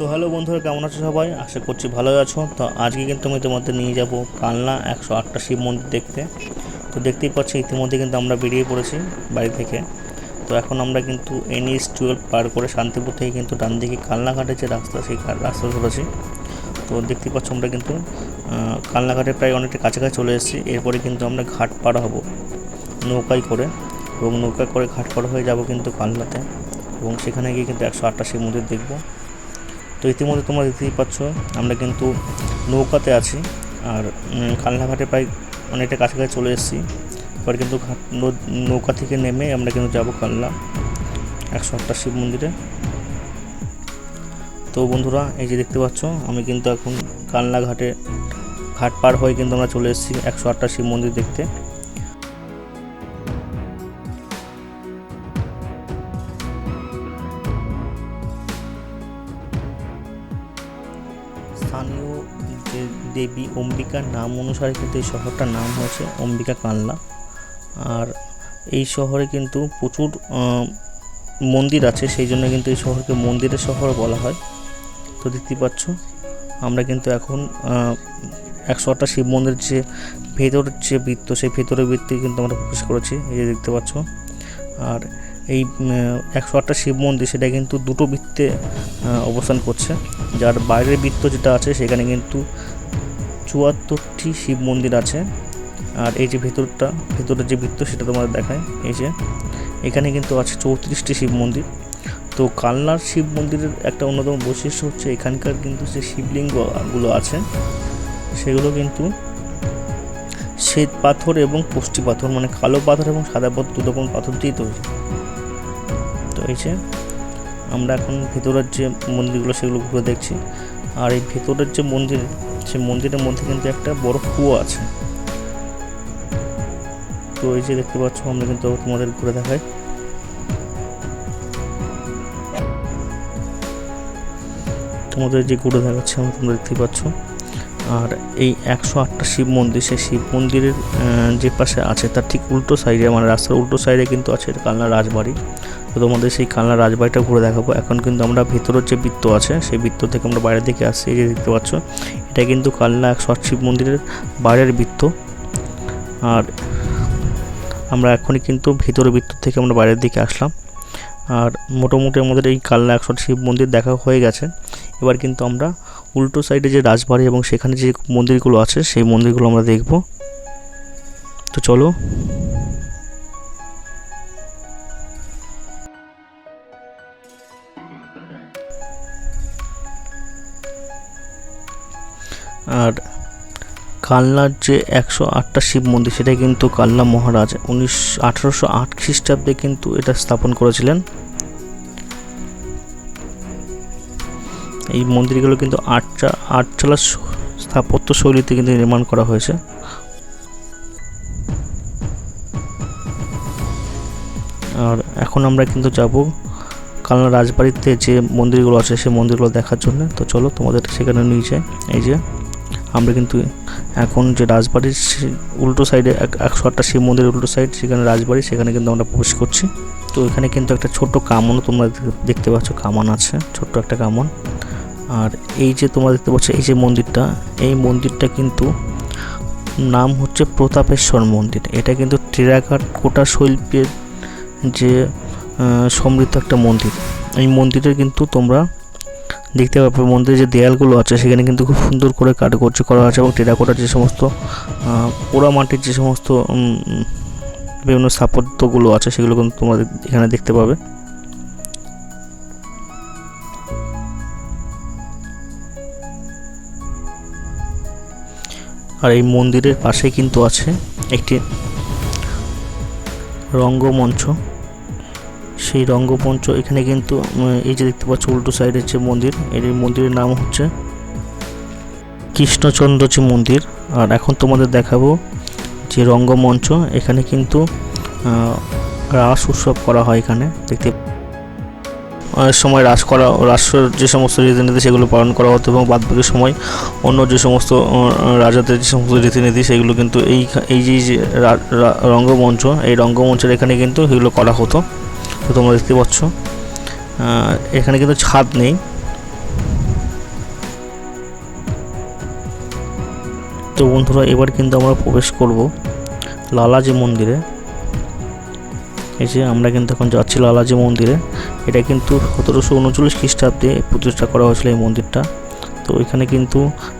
তো হ্যালো বন্ধুরা কেমন আছো সবাই? আশা করছি ভালোই আছো। তো আজকে কিন্তু আমি তোমাদের নিয়ে যাব কালনা একশো আটটা শিব মন্দির দেখতে। তো দেখতেই পাচ্ছি ইতিমধ্যে কিন্তু আমরা বেরিয়ে পড়েছি বাড়ি থেকে। তো এখন আমরা কিন্তু এনএস টুয়েলভ পার করে শান্তিপুর থেকে কিন্তু ডান দিকে কালনাঘাটের যে রাস্তা সেই রাস্তা ধরেছি। তো দেখতেই পাচ্ছ আমরা কিন্তু আহ, কালনাঘাটে প্রায় অনেকটা কাছাকাছি চলে এসেছি। এরপরে কিন্তু আমরা ঘাট পার হব নৌকায় করে। এবং নৌকা করে ঘাট পার হয়ে যাব কিন্তু কালনাতে। এবং সেখানে গিয়ে কিন্তু একশো আটটা শিব মন্দির দেখব। তো ইতিমধ্যে তোমরা দেখতেই পাচ্ছ, আমরা কিন্তু নৌকাতে আছি। আর কালনাঘাটে প্রায় অনেকটা কাছাকাছি চলে এসেছি। এবার কিন্তু নৌকা থেকে নেমে আমরা কিন্তু যাব কালনা একশো আটটা শিব মন্দিরে। তো বন্ধুরা, এই যে দেখতে পাচ্ছ, আমি কিন্তু এখন কালনা ঘাটে, ঘাট পার হয়ে কিন্তু আমরা চলে এসেছি একশো আটটা শিব মন্দির দেখতে। স্থানীয় দেবী অম্বিকার নাম অনুসারে কিন্তু এই শহরটার নাম হয়েছে অম্বিকা কানলা। আর এই শহরে কিন্তু প্রচুর মন্দির আছে, সেই জন্য কিন্তু এই শহরকে মন্দিরের শহর বলা হয়। তো দেখতেই পাচ্ছ, আমরা কিন্তু এখন একশো আটটা শিব মন্দিরের যে ভেতরের যে বৃত্ত, সেই ভেতরের বৃত্তে কিন্তু আমরা প্রবেশ করেছি, এই যে দেখতে পাচ্ছ। আর এই একশো আটটা শিব মন্দির সেটা কিন্তু দুটো বৃত্তে অবস্থান করছে। যার বাইরের বৃত্ত যেটা আছে সেখানে কিন্তু চুয়াত্তরটি শিব মন্দির আছে। আর এই যে ভেতরটা, ভেতরের যে বৃত্ত সেটা তোমাদের দেখায়, এই যে এখানে কিন্তু আছে চৌত্রিশটি শিব মন্দির। তো কালনার শিব মন্দিরের একটা অন্যতম বৈশিষ্ট্য হচ্ছে এখানকার কিন্তু যে শিবলিঙ্গগুলো আছে, সেগুলো কিন্তু শ্বেত পাথর এবং পুষ্টি পাথর মানে কালো পাথর এবং সাদা পাথর দু রকম পাথর দিয়ে তৈরি। তো এই যে আমরা এখন ভেতরের যে মন্দিরগুলো সেগুলো ঘুরে দেখছি। আর এই ভেতরের যে মন্দির সেই মন্দিরের মধ্যে কিন্তু একটা বড় কুয়ো আছে। তো এই যে দেখতে পাচ্ছ, আমরা কিন্তু তোমাদের ঘুরে দেখাই। তোমাদের যে ঘুরে দেখাচ্ছে, আমরা তোমরা দেখতেই পাচ্ছ। আর এই একশো আটটা শিব মন্দির, সেই শিব মন্দিরের যে পাশে আছে, তার ঠিক উল্টো সাইডে মানে রাস্তার উল্টো সাইডে কিন্তু আছে কালনা রাজবাড়ি। তো তোমাদের সেই কালনা রাজবাড়িটা ঘুরে দেখাবো। এখন কিন্তু আমরা ভিতরের যে বৃত্ত আছে, সেই বৃত্ত থেকে আমরা বাইরের দিকে আসছি, এই যে দেখতে পাচ্ছ, এটা কিন্তু কালনা আট শিব মন্দিরের বাইরের বৃত্ত। আর আমরা এখনই কিন্তু ভিতরের বৃত্ত থেকে আমরা বাইরের দিকে আসলাম। আর মোটামুটি আমাদের এই কালনা একশো আট শিব মন্দির দেখা হয়ে গেছে। এবার কিন্তু আমরা উল্টো সাইডে যে রাজবাড়ি এবং সেখানে যে মন্দিরগুলো আছে, সেই মন্দিরগুলো আমরা দেখব। তো চলো আর কালনার যে একশো আটটা শিব মন্দির, সেটা কিন্তু কালনা মহারাজ উনিশ, আঠারোশো আট খ্রিস্টাব্দে কিন্তু এটা স্থাপন করেছিলেন। এই মন্দিরগুলো কিন্তু আটটা আটচালা স্থাপত্য শৈলীতে কিন্তু নির্মাণ করা হয়েছে। আর এখন আমরা কিন্তু যাব কালনা রাজবাড়িতে যে মন্দিরগুলো আছে সেই মন্দিরগুলো দেখার জন্য। তো চলো তোমাদের সেখানে নিয়ে যাই। এই যে আমরা কিন্তু এখন যে রাজবাড়ির উল্টো সাইডে একশো আটটা শিব মন্দিরের উল্টো সাইড সেখানে রাজবাড়ি, সেখানে কিন্তু আমরা প্রবেশ করছি। তো এখানে কিন্তু একটা ছোট্ট কামনও তোমরা দেখতে পাচ্ছ, কামান আছে, ছোট্ট একটা কামন। আর এই যে তোমরা দেখতে পাচ্ছ, এই যে মন্দিরটা, এই মন্দিরটা কিন্তু নাম হচ্ছে প্রতাপেশ্বর মন্দির। এটা কিন্তু টেরাকাট কোটা শৈল্পের যে সমৃদ্ধ একটা মন্দির। এই মন্দিরের কিন্তু তোমরা দেখতে পাবে মন্দিরের যে দেয়ালগুলো আছে, সেখানে কিন্তু খুব সুন্দর করে কারুকার্য করা আছে এবং টেরাকোটার যে সমস্ত পোড়া মাটির যে সমস্ত বিভিন্ন স্থাপত্যগুলো আছে, সেগুলো কিন্তু তোমরা এখানে দেখতে পাবে। আর এই মন্দিরের পাশে কিন্তু আছে একটি রঙ্গমঞ্চ। সেই রঙ্গমঞ্চ। এখানে কিন্তু এই যে দেখতে পাচ্ছ, উল্টো সাইডের যে মন্দির, এর মন্দিরের নাম হচ্ছে কৃষ্ণচন্দ্রজি মন্দির। আর এখন তোমাদের দেখাবো যে রঙ্গমঞ্চ, এখানে কিন্তু রাস উৎসব করা হয় এখানে, দেখতে অনেক সময় রাস করা, রাসের যে সমস্ত রীতিনীতি সেগুলো পালন করা হতো এবং বাদবাকি সময় অন্য যে সমস্ত রাজাদের যে সমস্ত রীতিনীতি সেগুলো কিন্তু এই এই যে যে রঙ্গমঞ্চ, এই রঙ্গমঞ্চের এখানে কিন্তু সেগুলো করা হতো। তো তোমরা দেখতে পাচ্ছ। এখানে কিন্তু ছাদ নেই। তো বন্ধুরা, এবার কিন্তু আমরা প্রবেশ করব লালাজি মন্দিরে। এই যে আমরা কিন্তু এখন যাচ্ছি লালাজি মন্দিরে। এটা কিন্তু সতেরোশো উনচল্লিশ খ্রিস্টাব্দে প্রতিষ্ঠা করা হয়েছিল এই মন্দিরটা। তো এখানে কিন্তু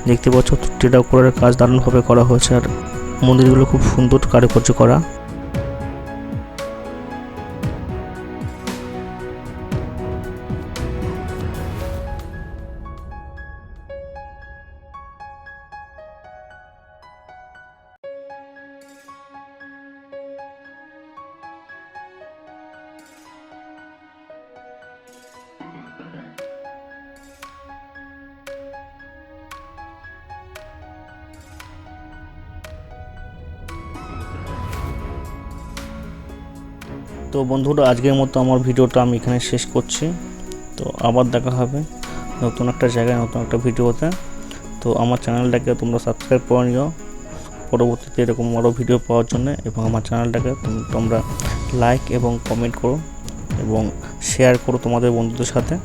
দেখতে পাচ্ছ টেডা করার কাজ দারুণভাবে করা হয়েছে। আর মন্দিরগুলো খুব সুন্দর কারুকার্য করা। তো বন্ধুরা, আজকের মতো আমার ভিডিওটা আমি এখানে শেষ করছি। তো আবার দেখা হবে নতুন একটা জায়গায়, নতুন একটা ভিডিওতে। তো আমার চ্যানেলটাকে তোমরা সাবস্ক্রাইব করে নিও। পরবর্তীতে এরকম আরও ভিডিও পাওয়ার জন্য এবং আমার চ্যানেলটাকে তোম- তোমরা লাইক এবং কমেন্ট করো এবং শেয়ার করো তোমাদের বন্ধুদের সাথে।